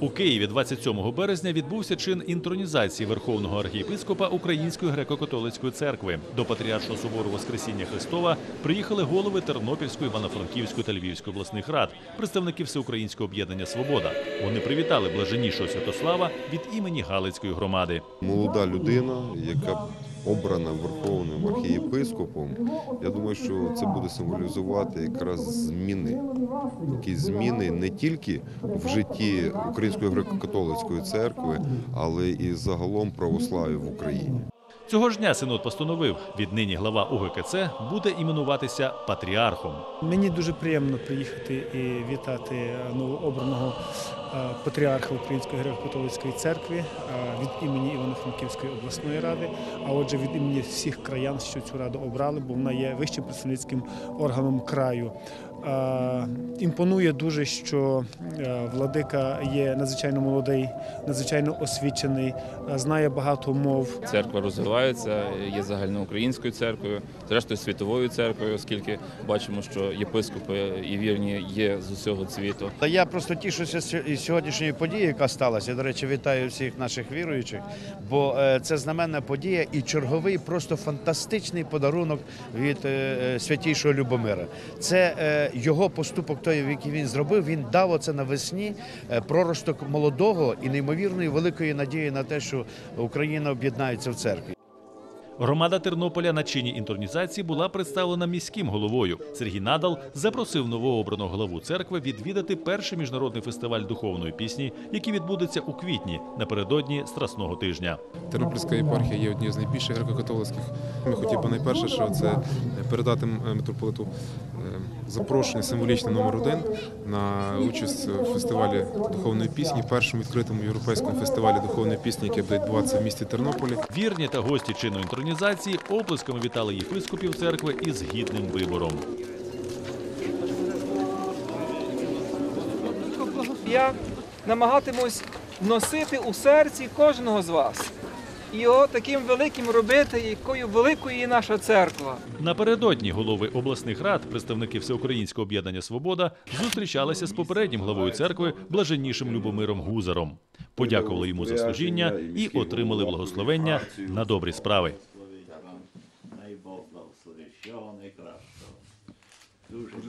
У Києві 27 березня відбувся чин інтронізації Верховного архієпископа Української греко-католицької церкви. До Патріаршого собору Воскресіння Христова приїхали голови Тернопільської, Івано-Франківської та Львівської обласних рад, представники Всеукраїнського об'єднання Свобода. Вони привітали блаженнішого Святослава від імені Галицької громади. молода людина, яка обрана верховним архієпископом, я думаю, що це буде символізувати якраз зміни. Якісь зміни не тільки в житті Української греко-католицької церкви, але і загалом православ'я в Україні. Цього ж дня синод постановив, віднині глава УГКЦ буде іменуватися патріархом. Мені дуже приємно приїхати і вітати новообраного е, патріарха Української греко-католицької церкви е, від імені Івано-Франківської обласної ради, а отже від імені всіх краян, що цю раду обрали, бо вона є вищим представницьким органом краю. Е, Імпонує дуже, що е, владика є надзвичайно молодий, надзвичайно освічений, е, знає багато мов. Церква розвивається, є загальноукраїнською церквою, зрештою світовою церквою, оскільки бачимо, що єпископи і вірні є з усього світу. Та я просто тішуся з із сьогоднішньої події, яка сталася. До речі, вітаю всіх наших віруючих, бо це знаменна подія і черговий просто фантастичний подарунок від святійшого Любомира. Це його поступок, той, який він зробив. Він дав оце навесні е, проросток молодого і неймовірної великої надії на те, що Україна об'єднається в церкві. Громада Тернополя на чині інтронізації була представлена міським головою. Сергій Надал запросив новообраного главу церкви відвідати перший міжнародний фестиваль духовної пісні, який відбудеться у квітні напередодні Страсного тижня. Тернопільська єпархія є однією з найбільших греко-католицьких. Ми хотів би найперше, що це передати митрополиту е, запрошення символічне номер один на участь в фестивалі духовної пісні, першому відкритому європейському фестивалі духовної пісні, який буде відбуватися в місті Тернополі. Вірні та гості чину інтронізації оплесками вітали єпископів церкви із гідним вибором. Я намагатимусь носити у серці кожного з вас. І його таким великим робити, якою великою є наша церква. Напередодні голови обласних рад, представники Всеукраїнського об'єднання Свобода, зустрічалися з попереднім главою церкви блаженнішим Любомиром Гузаром. Подякували йому за служіння і отримали благословення на добрі справи. Най Бог благословить, найкращого. Дуже